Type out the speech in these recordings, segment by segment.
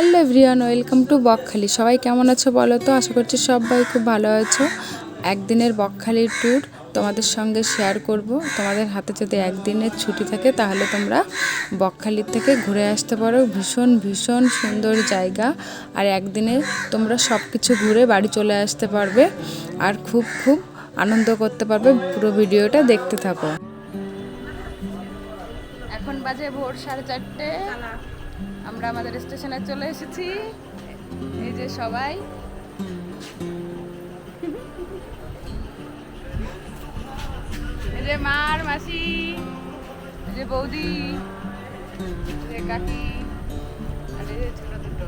Hello everyone, welcome to Bakkhali. সবাই কেমন আছো বলো তো? আশা করছি সবাই খুব ভালো আছো। একদিনের বকখালির ট্যুর তোমাদের সঙ্গে শেয়ার করব। তোমাদের হাতে যদি একদিনের ছুটি থাকে, তাহলে তোমরা বকখালির থেকে ঘুরে আসতে পারো। ভীষণ ভীষণ সুন্দর জায়গা। আর একদিনে তোমরা সব কিছু ঘুরে বাড়ি চলে আসতে পারবে আর খুব খুব আনন্দ করতে পারবে। পুরো ভিডিওটা দেখতে থাকো। এখন বাজে ভোর সাড়ে চারটে। আমরা আমাদের স্টেশনে চলে এসেছি। এই যে সবাই। এই যে মার মাসি এই যে বৌদি যে কাকি আর এই যে ছোট দুটো।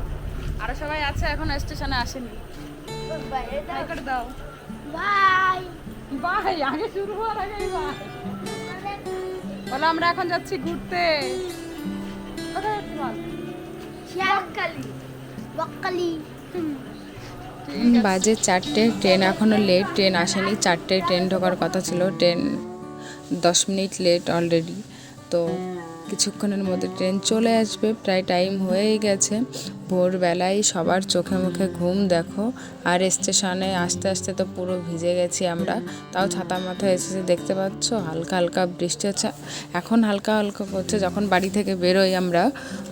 আরও সবাই আছে এখন স্টেশনে আসেনি। করে দাও। বাই। বাই আগে শুরু হওয়ার আগে বাই। বলো আমরা এখন যাচ্ছি ঘুরতে। কোথায় বাজে চারটে ট্রেন এখনও লেট ট্রেন আসেনি। চারটে ট্রেন ঢোকার কথা ছিল, ট্রেন দশ মিনিট লেট অলরেডি তো কিছুক্ষণের মধ্যে ট্রেন চলে আসবে, প্রায় টাইম হয়েই গেছে। ভোরবেলায় সবার চোখে মুখে ঘুম, দেখো। আর স্টেশনে আস্তে আস্তে তো পুরো ভিজে গেছি আমরা। তাও ছাতা মাথায় এসেছে, দেখতে পাচ্ছ? হালকা হালকা বৃষ্টি হচ্ছে। এখন হালকা হালকা করছে। যখন বাড়ি থেকে বেরোই আমরা,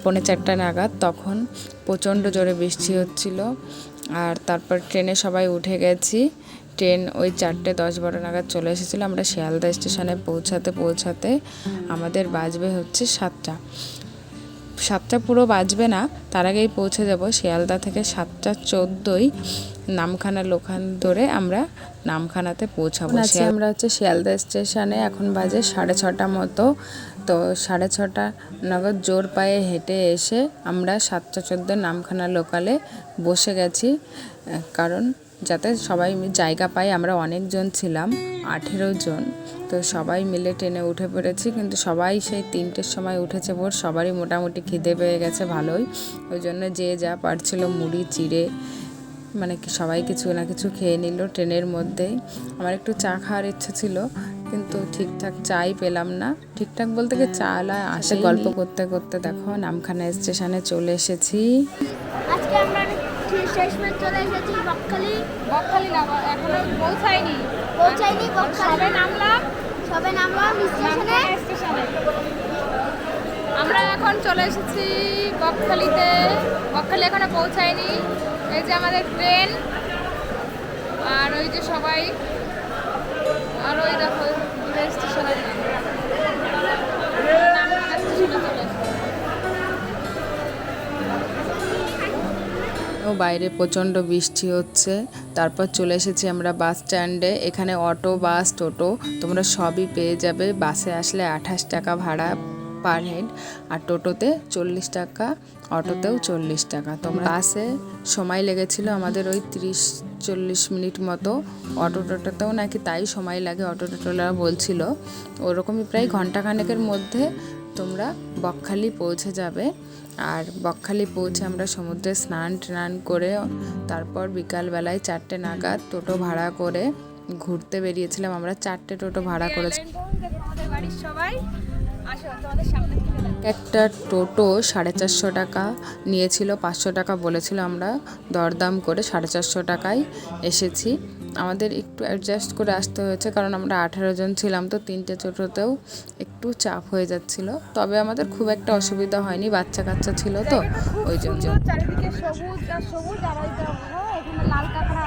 পৌনে চারটা নাগাদ, তখন প্রচণ্ড জোরে বৃষ্টি হচ্ছিল। আর তারপর ট্রেনে সবাই উঠে গেছি। ট্রেন ওই চারটে দশ বারো নাগাদ চলে এসেছিল। আমরা শিয়ালদা স্টেশনে পৌঁছাতে পৌঁছাতে আমাদের বাজবে হচ্ছে সাতটা। সাতটা পুরো বাজবে না তার আগেই পৌঁছে যাব শিয়ালদা থেকে সাতটা চোদ্দোই নামখানা লোখান ধরে আমরা নামখানাতে পৌঁছাবো। আছি আমরা হচ্ছে শিয়ালদা স্টেশনে এখন বাজে সাড়ে ছটা মতো। তো সাড়ে ছটা নাগাদ জোর পায়ে হেঁটে এসে আমরা সাতটা চোদ্দ নামখানা লোকালে বসে গেছি কারণ যাতে সবাই জায়গা পাই আমরা অনেকজন ছিলাম আঠেরো জন। তো সবাই মিলে ট্রেনে উঠে পড়েছি কিন্তু সবাই সেই তিনটের সময় উঠেছে ভোর। সবারই মোটামুটি খিদে পেয়ে গেছে ভালোই। ওই জন্য যে যা পারছিল মুড়ি চিড়ে মানে কি সবাই কিছু না কিছু খেয়ে নিল ট্রেনের মধ্যেই আমার একটু চা খাওয়ার ইচ্ছে ছিল কিন্তু ঠিকঠাক চাই পেলাম না। ঠিকঠাক বলতে কি চালা আসে গল্প করতে করতে দেখো নামখানা স্টেশনে চলে এসেছি। আজকে আমরা চলে এসেছি বকখালি। বকখালি না এখনও পৌঁছায়নি। পৌঁছাইনি বকখালি। নামলাম। সবে নামলাম স্টেশনে স্টেশনে আমরা এখন চলে এসেছি বকখালিতে। বকখালি এখনও পৌঁছায়নি। এই যে আমাদের ট্রেন আর ওই যে সবাই। আর ওই দেখো বাইরে প্রচণ্ড বৃষ্টি হচ্ছে। তারপর চলে এসেছি আমরা বাস স্ট্যান্ডে। এখানে অটো বাস টোটো তোমরা সবই পেয়ে যাবে। বাসে আসলে আঠাশ টাকা ভাড়া পার হেড আর টোটোতে চল্লিশ টাকা অটোতেও চল্লিশ টাকা। তোমরা বাসে সময় লেগেছিল আমাদের ওই তিরিশ চল্লিশ মিনিট মতো। অটো টোটোতেও নাকি তাই সময় লাগে অটো টোটোলা বলছিল। ওরকমই প্রায় ঘন্টাখানেকের মধ্যে তোমরা বকখালি পৌঁছে যাবে। আর বকখালি পৌঁছে আমরা সমুদ্রে স্নান টান করে, তারপর বিকালবেলায় চারটে নাগাদ টোটো ভাড়া করে ঘুরতে বেরিয়েছিলাম। আমরা চারটে টোটো ভাড়া করেছি। একটা টোটো সাড়ে চারশো টাকা নিয়েছিল, পাঁচশো টাকা বলেছিল। আমরা দরদাম করে সাড়ে চারশো টাকায় এসেছি। আমাদের একটু অ্যাডজাস্ট করে আসতে হয়েছে, কারণ আমরা আঠারো জন ছিলাম তো তিনটে ছোটোতেও একটু চাপ হয়ে যাচ্ছিল। তবে আমাদের খুব একটা অসুবিধা হয়নি বাচ্চা কাচ্চা ছিল তো, ওই জন্য। চারিদিকে সবুজ আর সবুজ, আর এখানে লাল আছে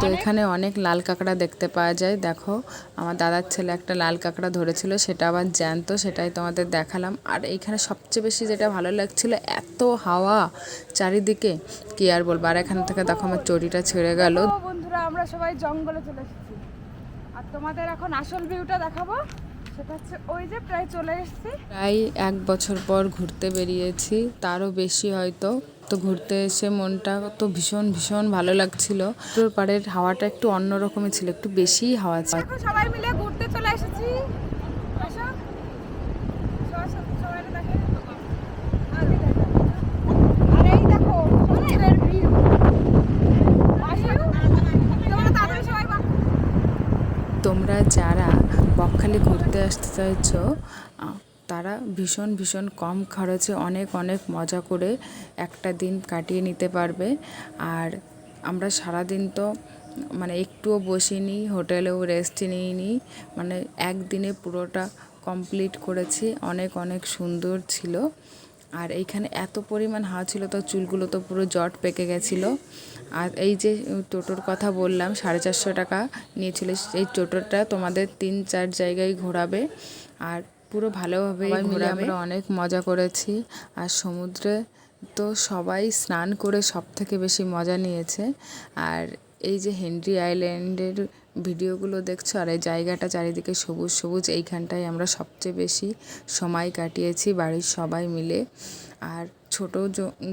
তো এখানে অনেক লাল কাঁকড়া দেখতে পাওয়া যায়। দেখো, আমার দাদার ছেলে একটা লাল কাঁকড়া ধরেছিল, সেটা আবার জ্যান্ত, সেটাই তোমাদের দেখালাম। আর এইখানে সবচেয়ে বেশি যেটা ভালো লাগছিল, এত হাওয়া চারিদিকে, কি আর বলব? আর এখান থেকে দেখো আমার চটিটা ছেড়ে গেল। বন্ধুরা, আমরা সবাই জঙ্গলে চলে এসেছি। আর তোমাদের এখন আসল ভিউটা দেখাবো। সেটা হচ্ছে ওই যে প্রায় চলে এসেছি। প্রায় এক বছর পর ঘুরতে বেরিয়েছি তারও বেশি হয়তো। তো ঘুরতে এসে মনটা তো ভীষণ ভীষণ ভালো লাগছিল। পাড়ের হাওয়াটা একটু অন্যরকমই ছিল একটু বেশিই হাওয়া ছিল। সবাই মিলে ঘুরতে চলে এসেছি আসো। সবার সাথে সবাই দেখে। আর এই দেখো। আর এই দেখো সমুদ্রের view। আসো। তোমরা তাড়াতাড়ি সবাই বাক- বকখালি ঘুরতে আসতে চাইছো তারা ভীষণ ভীষণ কম খরচে অনেক অনেক মজা করে একটা দিন কাটিয়ে নিতে পারবে। আর আমরা সারাদিন তো মানে একটুও বসিনি, হোটেলেও রেস্ট নিইনি মানে একদিনে পুরোটা কমপ্লিট করেছি, অনেক অনেক সুন্দর ছিল। আর এইখানে এত পরিমাণ হাওয়া ছিল, তো চুলগুলো তো পুরো জট পেকে গেছিল। আর এই যে টোটোর কথা বললাম সাড়ে চারশো টাকা নিয়েছিল। এই টোটোটা তোমাদের তিন চার জায়গায় ঘোরাবে আর পুরো ভালোভাবে ঘোরাবে। আমরা অনেক মজা করেছি আর সমুদ্রে তো সবাই স্নান করে সব থেকে বেশি মজা নিয়েছে। আর এই যে হেনরি আইল্যান্ডের ভিডিওগুলো দেখছ আর এই জায়গাটা চারিদিকে সবুজ সবুজ এইখানটায় আমরা সবচেয়ে বেশি সময় কাটিয়েছি বাড়ির সবাই মিলে। আর ছোটো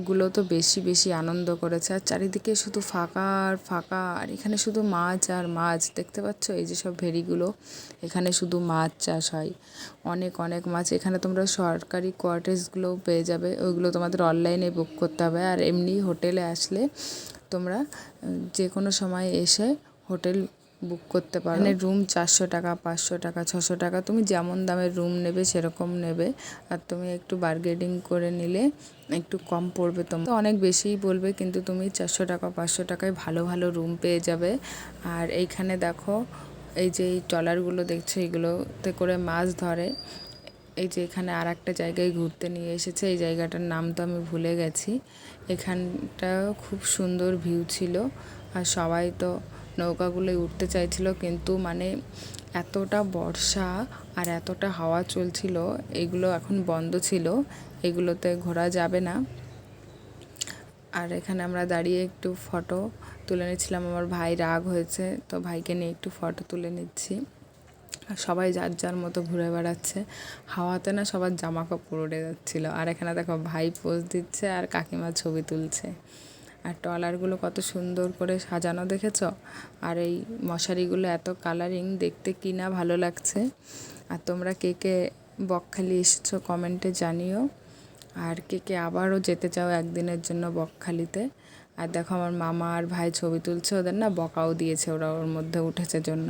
গুলো তো বেশি বেশি আনন্দ করেছে। আর চারিদিকে শুধু ফাঁকা আর ফাঁকা, আর এখানে শুধু মাছ আর মাছ। দেখতে পাচ্ছ? এই যে সব ভেড়িগুলো, এখানে শুধু মাছ চাষ হয়। অনেক অনেক মাছ। এখানে তোমরা সরকারি কোয়ার্টার্সগুলোও পেয়ে যাবে। ওইগুলো তোমাদের অনলাইনে বুক করতে হবে। আর এমনি হোটেলে আসলে তোমরা যে কোনো সময় এসে হোটেল বুক করতে পারো। মানে রুম চারশো টাকা, পাঁচশো টাকা, ছশো টাকা, তুমি যেমন দামের রুম নেবে, সেরকম নেবে। আর তুমি একটু বার্গেনিং করে নিলে একটু কম পড়বে তোমার। তো অনেক বেশিই বলবে, কিন্তু তুমি চারশো টাকা, পাঁচশো টাকায় ভালো ভালো রুম পেয়ে যাবে। আর এইখানে দেখো, এই যে এই ট্রলারগুলো দেখছ, এগুলোতে করে মাছ ধরে। এই যে এখানে আর একটা জায়গায় ঘুরতে নিয়ে এসেছে, এই জায়গাটার নাম তো আমি ভুলে গেছি। এখানটা খুব সুন্দর ভিউ ছিল। আর সবাই তো নৌকাগুলোয় উঠতে চাইছিল, কিন্তু মানে এতটা বর্ষা আর এতটা হাওয়া চলছিল, এগুলো এখন বন্ধ ছিল, এগুলোতে ঘোরা যাবে না। আর এখানে আমরা দাঁড়িয়ে একটু ফটো তুলে নিচ্ছিলাম, আমার ভাই রাগ হয়েছে, তো ভাইকে নিয়ে একটু ফটো তুলে নিচ্ছি। আর সবাই যার যার মতো ঘুরে বেড়াচ্ছে, হাওয়াতে না সবার জামা কাপড় উড়ে যাচ্ছিল। আর এখানে দেখো ভাই পোজ দিচ্ছে আর কাকিমা ছবি তুলছে। আর ট্রলারগুলো কত সুন্দর করে সাজানো দেখেছ? আর এই মশারিগুলো এত কালারিং দেখতে কি না ভালো লাগছে? আর তোমরা কে কে বকখালি এসেছ কমেন্টে জানিও। আর কে কে আবারও যেতে চাও একদিনের জন্য বকখালিতে? আর দেখো আমার মামা আর ভাই ছবি তুলছে, ওদের না বকাও দিয়েছে ওরা ওর মধ্যে উঠেছে জন্য।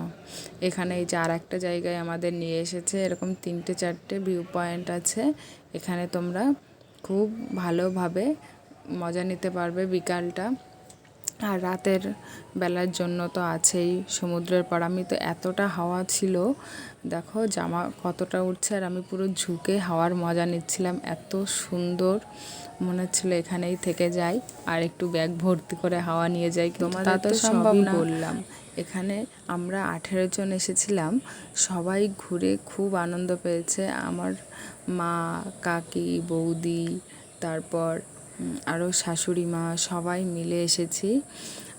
এখানে এই যে আর একটা জায়গায় আমাদের নিয়ে এসেছে, এরকম তিনটে চারটে ভিউ পয়েন্ট আছে। এখানে তোমরা খুব ভালোভাবে মজা নিতে পারবে বিকালটা। আর রাতের বেলার জন্য তো আছেই সমুদ্রের পর আমি তো এতটা হাওয়া ছিল দেখো জামা কতটা উঠছে আর আমি পুরো ঝুঁকে হাওয়ার মজা নিচ্ছিলাম। এত সুন্দর মনে হচ্ছিল এখানেই থেকে যাই আর একটু ব্যাগ ভর্তি করে হাওয়া নিয়ে যাই। তোমাদের তো সম্ভব না। বললাম এখানে আমরা আঠেরো জন এসেছিলাম সবাই ঘুরে খুব আনন্দ পেয়েছে। আমার মা কাকি বৌদি তারপর আরও শাশুড়ি মা সবাই মিলে এসেছি।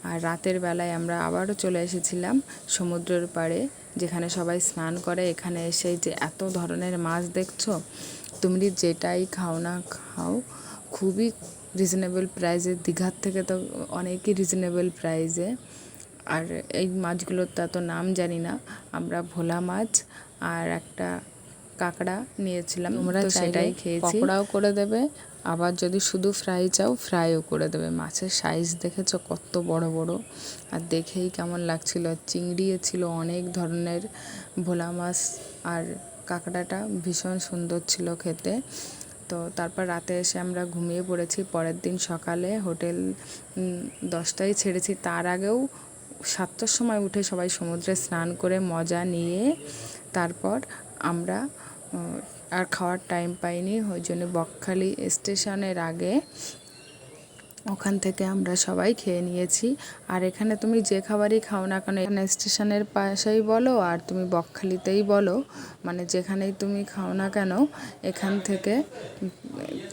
আর রাতের বেলায় আমরা আবারও চলে এসেছিলাম সমুদ্রের পাড়ে যেখানে সবাই স্নান করে। এখানে এসে যে এত ধরনের মাছ দেখছ তুমি যেটাই খাও না খাও খুবই রিজনেবল প্রাইসে দীঘার থেকে তো অনেকই রিজনেবল প্রাইজে আর এই মাছগুলোর তো এত নাম জানি না আমরা ভোলা মাছ আর একটা কাঁকড়া নিয়েছিলাম আমরা সেটাই খেয়েছি। পকোড়াও করে দেবে আবার যদি শুধু ফ্রাই চাও ফ্রাইও করে দেবে। মাছের সাইজ দেখেছ কত বড় বড়? আর দেখেই কেমন লাগছিল। চিংড়িও ছিল অনেক ধরনের। ভোলা মাছ আর কাঁকড়াটা ভীষণ সুন্দর ছিল খেতে। তো তারপর রাতে এসে আমরা ঘুমিয়ে পড়েছি। পরের দিন সকালে হোটেল দশটায় ছেড়েছি। তার আগেও সাতটার সময় উঠে সবাই সমুদ্রে স্নান করে মজা নিয়ে তারপর আমরা আর খাওয়ার টাইম পাইনি। ওই জন্য বকখালি স্টেশনের আগে ওখান থেকে আমরা সবাই খেয়ে নিয়েছি। আর এখানে তুমি যে খাবারই খাও না কেন, এখানে স্টেশনের পাশেই বলো আর তুমি বকখালিতেই বলো। মানে যেখানেই তুমি খাও না কেন, এখান থেকে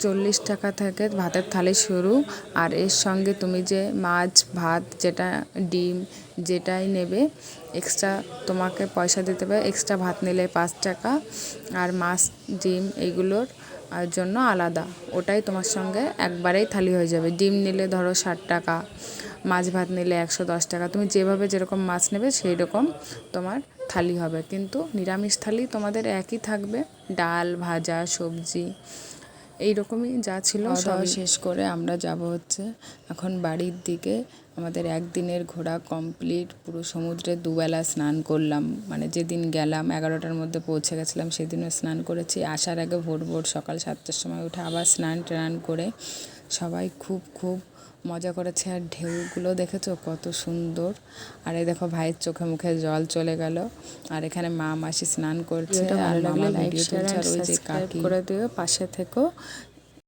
চল্লিশ টাকা থেকে ভাতের থালি শুরু। আর এর সঙ্গে তুমি যে মাছ, ভাত যেটা ডিম যেটাই নেবে এক্সট্রা তোমাকে পয়সা দিতে হবে এক্সট্রা ভাত নিলে পাঁচ টাকা। আর মাছ, ডিম এইগুলোর আর জন্য আলাদা। ওটাই তোমার সঙ্গে একবারেই থালি হয়ে যাবে। ডিম নিলে ধরো ষাট টাকা মাছ ভাত নিলে একশো দশ টাকা। তুমি যেভাবে যেরকম মাছ নেবে সেই রকম তোমার থালি হবে। কিন্তু নিরামিষ থালি তোমাদের একই থাকবে। ডাল ভাজা সবজি এইরকমই যা ছিল সব শেষ করে আমরা যাব হচ্ছে এখন বাড়ির দিকে। আমাদের একদিনের ঘোরা কমপ্লিট পুরো সমুদ্রে দুবেলা স্নান করলাম। মানে যেদিন গেলাম এগারোটার মধ্যে পৌঁছে গেছিলাম সেদিনও স্নান করেছি। আসার আগে ভোর ভোর সকাল সাতটার সময় উঠে আবার স্নান টান করে সবাই খুব খুব মজা করেছে। আর ঢেউগুলো দেখেছ? কত সুন্দর। আর এই দেখো ভাইয়ের চোখে মুখে জল চলে গেল। আর এখানে মা মাসি স্নান করছে। আর লাগলে লাইক শেয়ার আর ওই করে দিও। পাশে থেকো।